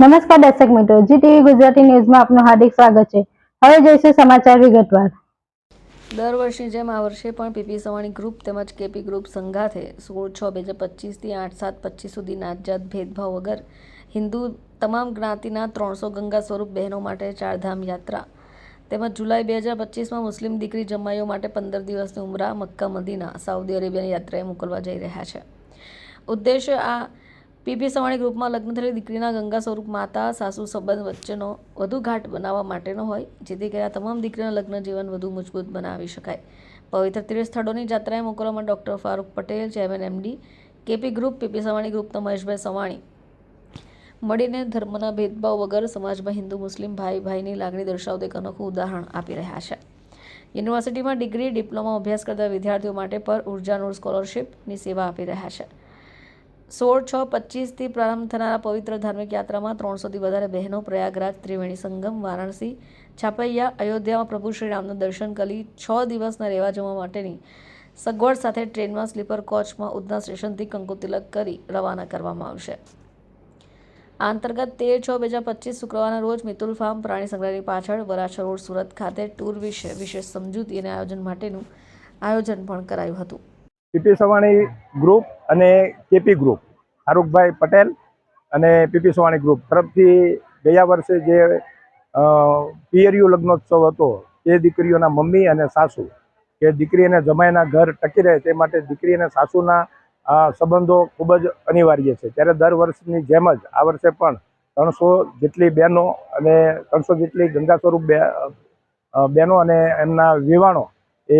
નમસ્કાર દર્શક મિત્રો જી ટીવી ગુજરાતી ન્યૂઝમાં આપનું હાર્દિક સ્વાગત છે. હવે જોઈશું સમાચાર વિગતવાર. દર વર્ષની જેમ આ વર્ષે પણ પીપી સવાણી ગ્રુપ તેમજ કેપી ગ્રુપ સંઘાથે સોળ છ બે હજાર પચીસથી આઠ સાત પચીસ સુધી નાતજાત ભેદભાવ વગર હિન્દુ તમામ જ્ઞાતિના ત્રણસો ગંગા સ્વરૂપ બહેનો માટે ચારધામ યાત્રા. તેમજ જુલાઈ બે હજાર પચીસમાં મુસ્લિમ દીકરી જમાઈઓ માટે પંદર દિવસની ઉમરા મક્કા, મદીના, સાઉદી અરેબિયાની યાત્રાએ મોકલવા જઈ રહ્યા છે. ઉદ્દેશ્ય આ પીપી સવાણી ગ્રુપમાં લગ્ન થયેલી દીકરીના ગંગા સ્વરૂપ માતા, સાસુ, સંબંધ વચ્ચેનો વધુ ઘાટ બનાવવા માટેનો હોય, જેથી કરીને તમામ દીકરીના લગ્ન જીવન વધુ મજબૂત બનાવી શકાય. પવિત્ર તીર્થ સ્થળોની યાત્રાએ મોકલવામાં doctor Farooq Patel, chairman MD, KP group, PP Savani ગ્રુપના મહેશભાઈ સવાણી. મળીને ધર્મના ભેદભાવ વગર સમાજમાં હિન્દુ, મુસ્લિમ ભાઈ ભાઈની લાગણી દર્શાવતું એક અનોખું ઉદાહરણ આપી રહ્યા છે. યુનિવર્સિટીમાં ડિગ્રી, ડિપ્લોમા અભ્યાસ કરતા વિદ્યાર્થીઓ માટે પર ઉર્જાનુર સ્કોલરશિપની સેવા આપી રહ્યા છે. સોળ છ પચીસથી પ્રારંભ થનારા પવિત્ર ધાર્મિક યાત્રામાં ત્રણસોથી વધારે બહેનો પ્રયાગરાજ, ત્રિવેણી સંગમ, વારાણસી, છાપૈયા, અયોધ્યામાં પ્રભુ શ્રી રામનું દર્શન કરી છ દિવસના રહેવા જવા માટેની સગવડ સાથે ટ્રેનમાં, સ્લીપર કોચમાં, ઉધના સ્ટેશનથી કંકુતિલક કરી રવાના કરવામાં આવશે. આ અંતર્ગત તેર છ બે હજાર પચીસ શુક્રવારના રોજ મિતુલ ફાર્મ પ્રાણી સંગ્રહાલય પાછળ વરાછા રોડ સુરત ખાતે ટૂર વિશે વિશેષ સમજૂતી અને આયોજન માટેનું આયોજન પણ કરાયું હતું. પીપી સવાણી ગ્રુપ અને કેપી ગ્રુપ ફારૂકભાઈ પટેલ અને પીપી સવાણી ગ્રુપ તરફથી ગયા વર્ષે જે પિયરિયું લગ્નોત્સવ હતો, તે દીકરીઓના મમ્મી અને સાસુ, કે દીકરી અને જમાઈના ઘર ટકી રહે તે માટે દીકરી અને સાસુના સંબંધો ખૂબ જ અનિવાર્ય છે. ત્યારે દર વર્ષની જેમ જ આ વર્ષે પણ ત્રણસો જેટલી બહેનો અને ત્રણસો જેટલી ગંગા સ્વરૂપ બહેનો અને એમના વિવાણો એ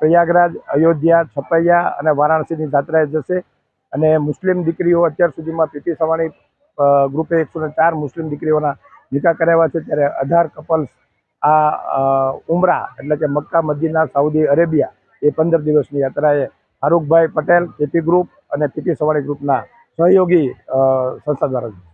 પ્રયાગરાજ, અયોધ્યા, છપૈયા અને વારાણસીની જાત્રાએ જશે. અને મુસ્લિમ દીકરીઓ અત્યાર સુધીમાં પીપી સવાણી ગ્રુપે એકસો ચાર મુસ્લિમ દીકરીઓના નિકાહ કરાવ્યા છે. ત્યારે અઢાર કપલ્સ આ ઉમરા એટલે કે મક્કા, મદીના, સાઉદી અરેબિયા એ પંદર દિવસની યાત્રાએ ફારૂકભાઈ પટેલ, કેપી ગ્રુપ અને પીપી સવાણી ગ્રુપના સહયોગી સંસ્થા દ્વારા